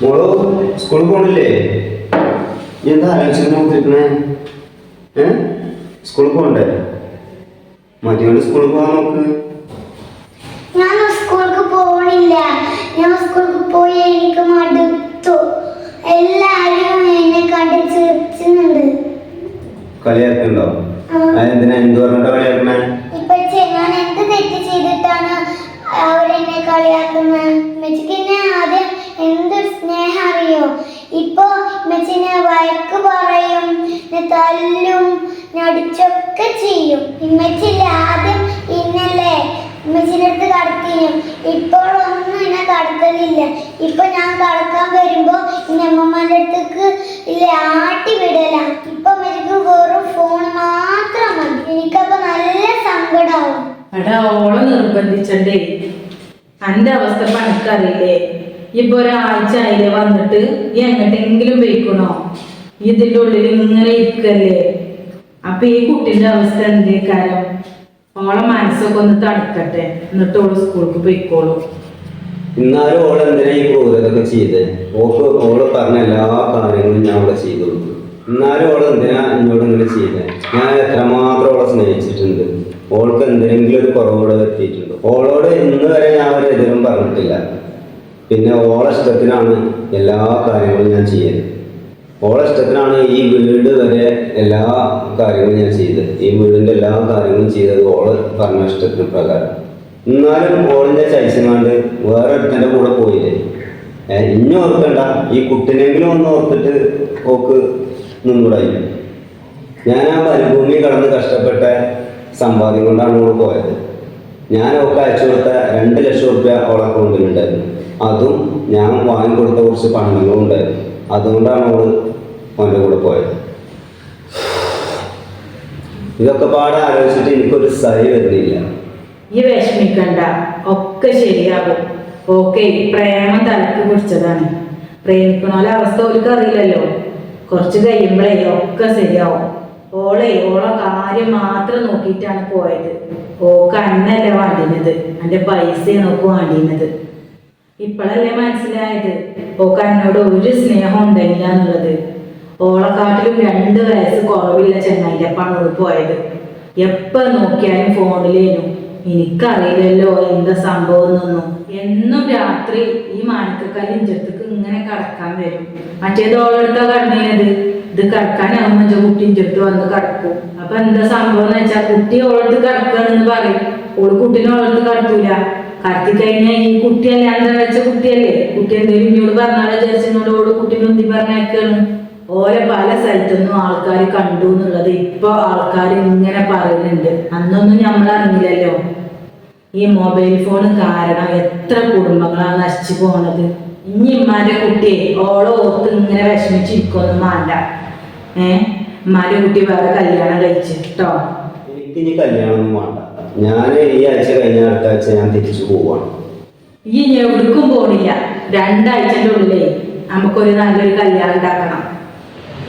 മോളോ സ്കൂളിൽ പോണില്ലേ? നീ എന്താ നോക്കിയിരിക്കണേ? ഏ? സ്കൂളിൽ പോകണ്ടേ മതിയോണ്ട് സ്കൂളിൽ പോകാൻ നോക്ക്. ഞാൻ പോണില്ല. ഞാൻ സ്കൂൾക്ക് പോയി എനിക്ക് മടുത്തു. എല്ലാരും എന്നെ കണ്ട് ചിരിച്ചുന്നുണ്ട് കളിയാക്കുന്നുണ്ടോ? അതെന്തിനാ? എന്ത് പറഞ്ഞിട്ടാ കളിയാക്കണേ? ഇപ്പൊ ഞാൻ എന്ത് തെറ്റ് ചെയ്തിട്ടാണ് അവരെന്നെ കളിയാക്കുന്നത് മെച്ചിക്ക് ആദ്യം എന്തൊരു സ്നേഹം അറിയോ ഇപ്പൊ മെച്ചിനെ വഴക്ക് പറയും എന്നെ തല്ലും നടിച്ചൊക്കെ ചെയ്യും. ഇമ്മച്ചില്ല ആദ്യം ഇന്നല്ലേ ഇമ്മച്ചിനടുത്ത് കടത്തിനും ഇപ്പോഴൊന്നും എന്നെ കടത്തലില്ല. ഇപ്പൊ ഞാൻ കടക്കാൻ വരുമ്പോ ഇനി അമ്മമ്മന്റെ അടുത്തേക്ക് ഇല്ല ആട്ടി വിടല. ഇപ്പൊ എനിക്ക് വെറും ഫോൺ മാത്രം മതി. എനിക്കപ്പൊ നല്ല സങ്കടാവും. എടാ ഓളെ നിർബന്ധിച്ചണ്ടേ? അന്റെ അവസ്ഥ പണിക്കറിയില്ലേ ഇപ്പൊ ഒരാഴ്ച ആയില്ലേ വന്നിട്ട്? എങ്ങോട്ടെങ്കിലും പോയിക്കണോ? ഇതിന്റെ ഉള്ളിൽ ഇങ്ങനെ ഇരിക്കല്ലേ? അപ്പൊ ഈ കുട്ടിന്റെ അവസ്ഥ എന്തേക്കാരം ഓളെ മനസ്സൊക്കെ ഒന്ന് തണുക്കട്ടെ. എന്നിട്ട് ഓൾ സ്കൂൾക്ക് പോയിക്കോളൂ. എന്നാലും ഓൾ എന്തിനാ ഈ ക്രൂരതൊക്കെ ചെയ്ത്? ഓക്ക് ഓൾ പറഞ്ഞ എല്ലാ കാര്യങ്ങളും ഞാൻ അവിടെ ചെയ്തു എന്നാലും ഓൾ എന്തിനാ എന്നോട് ഇങ്ങനെ ചെയ്തത് ഞാൻ എത്രമാത്രം ഓളെ സ്നേഹിച്ചിട്ടുണ്ട്. ഓൾക്ക് എന്തെങ്കിലും ഒരു കുറവോടെ പറ്റിയിട്ടുണ്ട് ഓളോട് ഇന്ന് വരെ ഞാൻ ഒരു എതിരും പറഞ്ഞിട്ടില്ല. പിന്നെ ഓളെ ഇഷ്ടത്തിനാണ് എല്ലാ കാര്യങ്ങളും ഞാൻ ചെയ്യുന്നത് ഓളെ ഇഷ്ടത്തിനാണ് ഈ വീട് വരെ എല്ലാ കാര്യങ്ങളും ഞാൻ ചെയ്തത്. ഈ വീടിന്റെ എല്ലാ കാര്യങ്ങളും ചെയ്തത് ഓൾ പറഞ്ഞ ഇഷ്ടത്തിന് പ്രകാരം. എന്നാലും ഓളിന്റെ ചൈസങ്ങാണ്ട് വേറെ ഒരുത്തന്റെ കൂടെ പോയില്ലേ? ഇനി ഓർക്കണ്ട. ഈ കുട്ടിനെങ്കിലും ഒന്ന് ഓർത്തിട്ട് ഓക്ക് നിന്നുകൂടായി ഞാൻ ആ മരുഭൂമി കടന്ന് കഷ്ടപ്പെട്ട സമ്പാദ്യം കൊണ്ടാണ് ഓൾ പോയത്. ഞാൻ ഓക്ക് അയച്ചു കൊടുത്ത രണ്ട് ലക്ഷം റുപ്യ ഓളെ അക്കൗണ്ടിലുണ്ടായിരുന്നു. അതും ഞാൻ വാങ്ങിക്കൊടുത്ത കുറച്ച് പണങ്ങളും ഉണ്ടായിരുന്നു. അതുകൊണ്ടാണ് ഓൾ അവന്റെ കൂടെ പോയത്. ഇതൊക്കെ പാടെ ആലോചിച്ചിട്ട് എനിക്കൊരു സഹി വരുന്നില്ല. ഈ വിഷമിക്കണ്ട. ഒക്കെ ശരിയാകും. ഓക്കെ പ്രേമം തലക്ക് പിടിച്ചതാണ്. പ്രേമിക്കണോലെ അവസ്ഥ ഓർക്ക് അറിയില്ലല്ലോ. കുറച്ച് കഴിയുമ്പോഴേ ഒക്കെ ശരിയാവും. ഓളെ ഓളെ കാര്യം മാത്രം നോക്കിയിട്ടാണ് പോയത്. ഓക്ക് അന്നല്ല വാണ്ടിയത് എന്റെ പൈസയാണ് ഓക്ക് വാണ്ടിയത് ഇപ്പോഴല്ലേ മനസ്സിലായത്? ഓക്ക് എന്നോട് ഒരു സ്നേഹം ഉണ്ടായില്ല എന്നുള്ളത്. ഓളെക്കാട്ടിലും രണ്ട് വയസ്സ് കുറവില്ല ചെന്നൈന്റെ പണോട് പോയത്. എപ്പോ നോക്കിയാലും ഫോണിലേനു. എനിക്കറിയില്ലല്ലോ എന്താ സംഭവം എന്നൊന്നും. എന്നും രാത്രി ഈ മാനക്കക്കല്ലിൻ ഇഞ്ചത്തേക്ക് ഇങ്ങനെ കടക്കാൻ വരും. മറ്റേത് ഓളെടുത്താ കടന്നത് ഇത് കടക്കാനാവുമ്പോ എന്റെ കുട്ടിയും ചെറുത്ത് വന്ന് കടക്കും. അപ്പൊ എന്താ സംഭവം എന്ന് വെച്ചാൽ കുട്ടി ഓളടുത്ത് കടക്കാണെന്ന് പറയും. ഓൾ കുട്ടീനെ ഓളടുത്ത് കടത്തൂല. കടത്തി കഴിഞ്ഞാൽ ഈ കുട്ടിയല്ലേ എന്താ വെച്ച കുട്ടിയല്ലേ? കുട്ടി എന്തെങ്കിലും ഇന്നോട് പറഞ്ഞാലോ വിചാരിച്ചെന്നോട് ഓൾ കുട്ടീനെ ഒന്നി പറഞ്ഞേക്കാണ് ഓരെ പല സ്ഥലത്തൊന്നും ആൾക്കാർ കണ്ടു എന്നുള്ളത് ഇപ്പൊ ആൾക്കാർ ഇങ്ങനെ പറയുന്നുണ്ട്. അന്നൊന്നും നമ്മൾ അറിഞ്ഞില്ലല്ലോ. ഈ മൊബൈൽ ഫോൺ കാരണം എത്ര കുടുംബങ്ങളാണ് നശിച്ചു പോണത്. ഇനി ഇമ്മാന്റെ കുട്ടിയെ ഓളെ ഓർത്ത് ഇങ്ങനെ വിഷമിച്ചിരിക്കൊന്നും വേണ്ട ഏ? ഉമ്മാന്റെ കുട്ടി വേറെ കല്യാണം കഴിച്ചു കേട്ടോ എനിക്ക് ഇനി കല്യാണമൊന്നും വേണ്ട ഞാൻ ഈ ആഴ്ച കഴിഞ്ഞ അടുത്ത ആഴ്ച ഞാൻ തിരിച്ചു പോവാണ്. ഈ എവിടേക്കും പോണില്ല. രണ്ടാഴ്ചന്റെ ഉള്ളിലേ നമുക്കൊരു നല്ലൊരു കല്യാണം ഉണ്ടാക്കണം.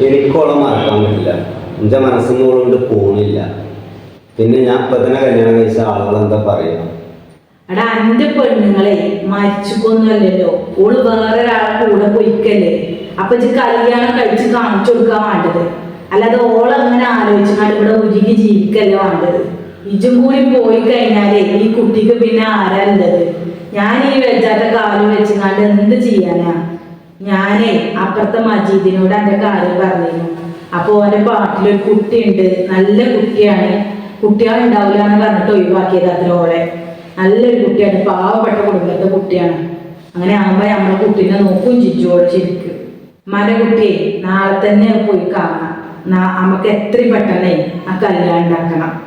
എനിക്കോളം മറക്കാൻ പറ്റില്ല. എന്റെ മനസ്സിനോടുകൊണ്ട് പോണില്ല. പിന്നെ ഞാൻ ഇപ്പൊ തന്നെ കല്യാണം കഴിച്ച ആളുകൾ എന്താ പറയുക? എടാ അന്റെ പെണ്ണുങ്ങളെ മരിച്ചുക്കൊന്നുമല്ലല്ലോ ഓൾ വേറെ ഒരാളെ കൂടെ പൊയ്ക്കല്ലേ? അപ്പൊ ഇജ്ജ് കല്യാണം കഴിച്ച് കാണിച്ചു കൊടുക്കാൻ വേണ്ടത്? അല്ലാതെ അങ്ങനെ ആലോചിച്ചാൽ ഇവിടെ ഉരുകി ജീവിക്കല്ല വേണ്ടത്? ഇജും കൂടി പോയി കഴിഞ്ഞാലേ ഈ കുട്ടിക്ക് പിന്നെ ആരാ ഉള്ളത്? ഞാൻ ഈ വെച്ചാത്ത കാലം വെച്ചാണ്ട് എന്ത് ചെയ്യാനാ? ഞാനേ അപ്പുറത്തെ മജീദിനോട് എന്റെ കാര്യം പറഞ്ഞിരുന്നു. അപ്പൊ ഓന്റെ പാട്ടിലൊരു കുട്ടിയുണ്ട്. നല്ല കുട്ടിയാണ്. കുട്ടികൾ ഉണ്ടാവില്ല എന്ന് പറഞ്ഞിട്ട് ഒഴിവാക്കിയത് അത്ര ഓളെ. നല്ലൊരു കുട്ടിയാണ്. പാവപ്പെട്ട കുടുംബത്തെ കുട്ടിയാണ്. അങ്ങനെ ആകുമ്പോ നമ്മളെ കുട്ടീനെ നോക്കും ചിച്ചോൾ ശരിക്കും. മല കുട്ടിയെ നാളെ തന്നെ പോയി കാണാം നമുക്ക് എത്രയും പെട്ടെന്നേ ആ കല്യാണം ഉണ്ടാക്കണം.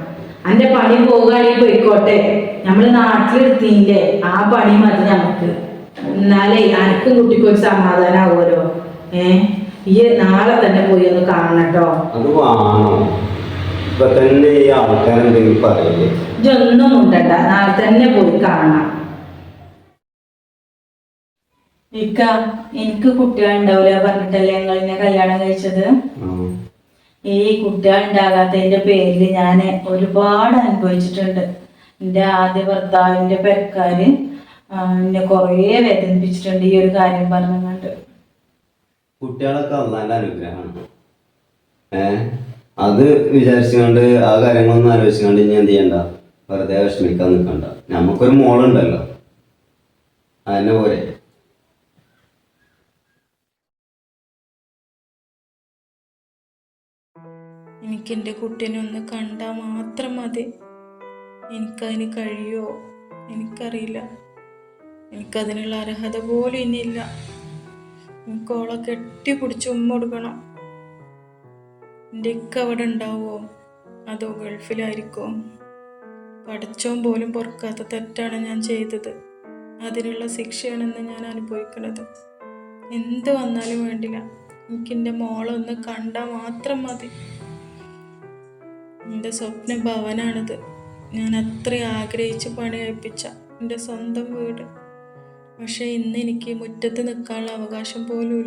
അന്റെ പണി പോകുകയാണെങ്കിൽ പോയിക്കോട്ടെ. നമ്മൾ നാട്ടിലെടുത്തിന്റെ ആ പണി മതി നമുക്ക് എന്നാലേ അനക്കും കുട്ടിക്കും ഒരു സമാധാനാവുമല്ലോ. ഏ? ഈ നാളെ തന്നെ പോയി ഒന്ന് കാണട്ടോ അത് വേണോ. ഇപ്പൊ തന്നെ ഈ ആൾക്കാരെന്തെങ്കിലും പറയില്ലേ? ഇതൊന്നും ഉണ്ടണ്ട നാളെ തന്നെ പോയി കാണാം ഇക്ക എനിക്ക് കുട്ടികളുണ്ടാവില്ല പറഞ്ഞിട്ടല്ലേ നിങ്ങൾ എന്നെ കല്യാണം കഴിച്ചത്. ഈ കുട്ടികൾ ഉണ്ടാകാത്തതിന്റെ പേരിൽ ഞാൻ ഒരുപാട് അനുഭവിച്ചിട്ടുണ്ട്. എന്റെ ആദ്യ ഭർത്താവിന്റെ പെരക്കാര് ആ, എന്നെ കുറേ വേദനിപ്പിച്ചിട്ടുണ്ട് ഈ ഒരു കാര്യം പറഞ്ഞുകൊണ്ട് കുട്ടികളൊക്കെ അള്ളാന്റെ അനുഗ്രഹമാണ്. അത് വിചാരിച്ചുകൊണ്ട് ആ കാര്യങ്ങളൊന്നും ആലോചിച്ചുകൊണ്ട് ഇനി എന്ത് ചെയ്യണ്ട? വെറുതെ വിഷമിക്കാൻ നിൽക്കണ്ട. നമുക്കൊരു മോളുണ്ടല്ലോ. അതന്നെ പോരെ. എനിക്ക് എന്റെ കുട്ടീനെ ഒന്ന് കണ്ടാൽ മാത്രം മതി. എനിക്കതിന് കഴിയോ? എനിക്കറിയില്ല. എനിക്കതിനുള്ള അർഹത പോലും ഇനിയില്ല. എനിക്ക് ഓളെ കെട്ടിപ്പിടിച്ച് ഉമ്മ കൊടുക്കണം. എന്റെ ഇക്ക അവിടെ ഉണ്ടാവോ അതോ ഗൾഫിലായിരിക്കോ പഠിച്ചോൻ പോലും പൊറുക്കാത്ത തെറ്റാണ് ഞാൻ ചെയ്തത്. അതിനുള്ള ശിക്ഷയാണെന്ന് ഞാൻ അനുഭവിക്കുന്നത്. എന്ത് വന്നാലും വേണ്ടില്ല. എനിക്ക് എന്റെ മോളെ ഒന്ന് കണ്ടാൽ മാത്രം മതി. എന്റെ സ്വപ്ന ഭവനാണിത് ഞാൻ അത്ര ആഗ്രഹിച്ച് പണി കഴിപ്പിച്ച എന്റെ സ്വന്തം വീട്. പക്ഷെ ഇന്ന് എനിക്ക് മുറ്റത്ത് നിൽക്കാനുള്ള അവകാശം പോലും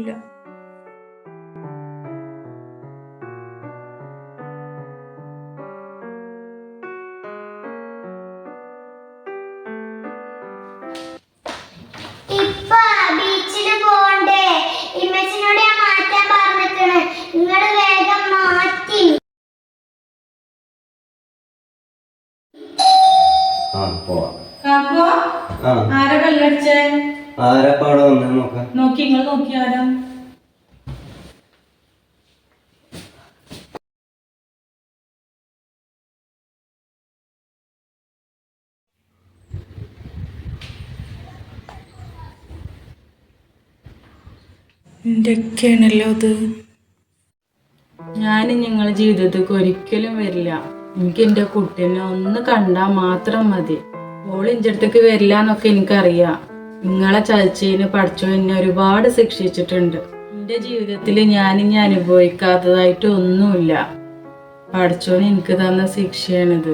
ആരാ കല്ലടിച്ചേ ആരപ്പ അവിടെ വന്നേ നോക്കാം. നോക്കി നിങ്ങൾ നോക്കി ആരാ? എന്റെ ഒക്കെയാണല്ലോ അത്? ഞാൻ നിങ്ങളുടെ ജീവിതത്തിൽ ഒരിക്കലും വരില്ല. എനിക്ക് എന്റെ കുട്ടീനെ ഒന്ന് കണ്ടാൽ മാത്രം മതി. ഓൾ എന്റെ അടുത്തേക്ക് വരില്ല എന്നൊക്കെ എനിക്കറിയാം. നിങ്ങളെ ചതിച്ചതിന് പഠിച്ചു എന്നെ ഒരുപാട് ശിക്ഷിച്ചിട്ടുണ്ട്. എന്റെ ജീവിതത്തിൽ ഞാൻ ഇനി അനുഭവിക്കാത്തതായിട്ട് ഒന്നുമില്ല. പഠിച്ചോന് എനിക്ക് തന്ന ശിക്ഷയാണിത്.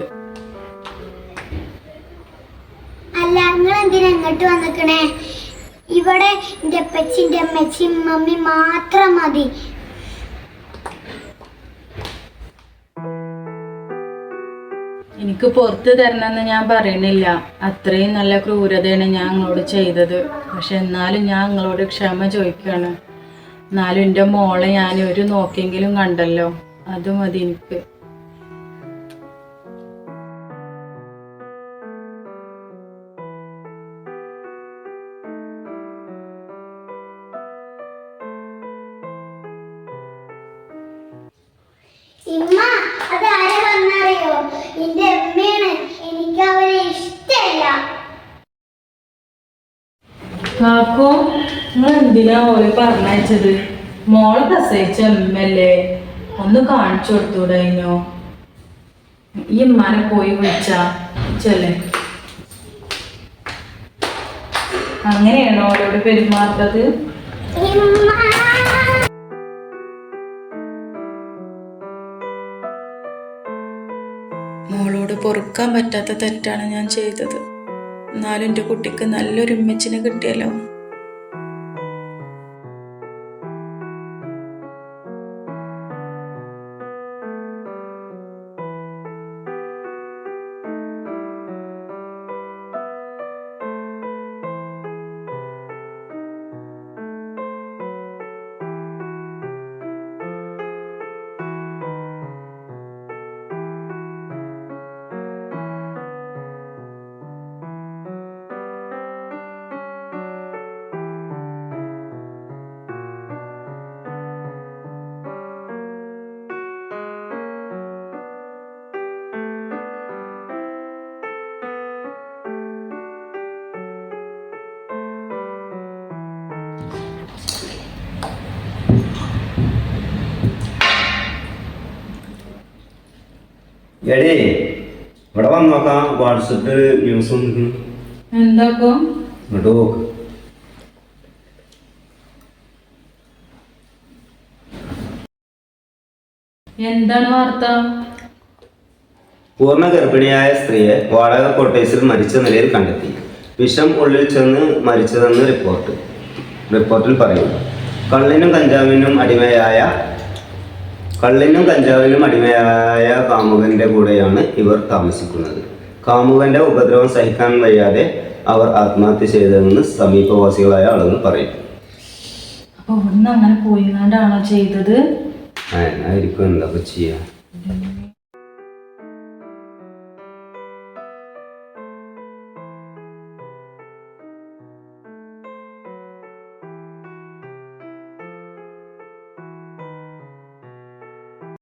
അല്ല നിങ്ങൾ എന്തിനാ ഇവിടെ എന്റെ അപ്പച്ചിന്റെ അമ്മച്ചി മമ്മി മാത്രം മതി. എനിക്ക് പുറത്ത് തരണമെന്ന് ഞാൻ പറയണില്ല അത്രയും നല്ല ക്രൂരതയാണ് ഞാൻ നിങ്ങളോട് ചെയ്തത്. പക്ഷെ എന്നാലും ഞാൻ നിങ്ങളോട് ക്ഷമ ചോദിക്കുകയാണ്. എന്നാലും എന്റെ മോളെ ഞാൻ ഒരു നോക്കിയെങ്കിലും കണ്ടല്ലോ. അത് മതി എനിക്ക്. ഇമ്മ അത് ആരെ വന്നറിയോ? എന്റെ അമ്മയാണ് എനിക്ക് അവരെ ഇഷ്ടമല്ല. കാക്കോ നിങ്ങൾ എന്തിനാ ഓൽ പറഞ്ഞയച്ചത്? മോളെ പ്രസവിച്ച അമ്മല്ലേ ഒന്ന് കാണിച്ചു കൊടുത്തൂടായിനോ? ഈ ഉമ്മാനെ പോയി വിളിച്ചാ ചെല്ലേ. അങ്ങനെയാണോ അവരോട് പെരുമാറുന്നത്? ഇമ്മ പൊറുക്കാൻ പറ്റാത്ത തെറ്റാണ് ഞാൻ ചെയ്തത്. എന്നാലും എന്റെ കുട്ടിക്ക് നല്ലൊരു ഉമ്മച്ചിനെ കിട്ടിയല്ലോ. എടേ ഇവിടെ വന്ന് നോക്കാം വാട്സപ്പ് ന്യൂസ് എന്താക്കോ ഇങ്ങോട്ട് നോക്ക് എന്താണ് വാർത്ത? പൂർണ ഗർഭിണിയായ സ്ത്രീയെ വാടക കോട്ടേഴ്സിൽ മരിച്ച നിലയിൽ കണ്ടെത്തി. വിഷം ഉള്ളിൽ ചെന്ന് മരിച്ചതെന്ന് റിപ്പോർട്ട് റിപ്പോർട്ടിൽ പറയുന്നു. കള്ളിനും കഞ്ചാവിനും അടിമയായ കള്ളിനും കഞ്ചാവിനും അടിമയായ കാമുകന്റെ കൂടെയാണ് ഇവർ താമസിക്കുന്നത്. കാമുകന്റെ ഉപദ്രവം സഹിക്കാൻ വയ്യാതെ അവർ ആത്മഹത്യ ചെയ്തതെന്ന് സമീപവാസികളായ ആളുകൾ പറയും. അപ്പൊ ഇവിടുന്ന് അങ്ങനെ പോയിങ്ങാണ്ടാണോ ചെയ്തത്? ആയിരിക്കും എന്താ ചെയ്യാ?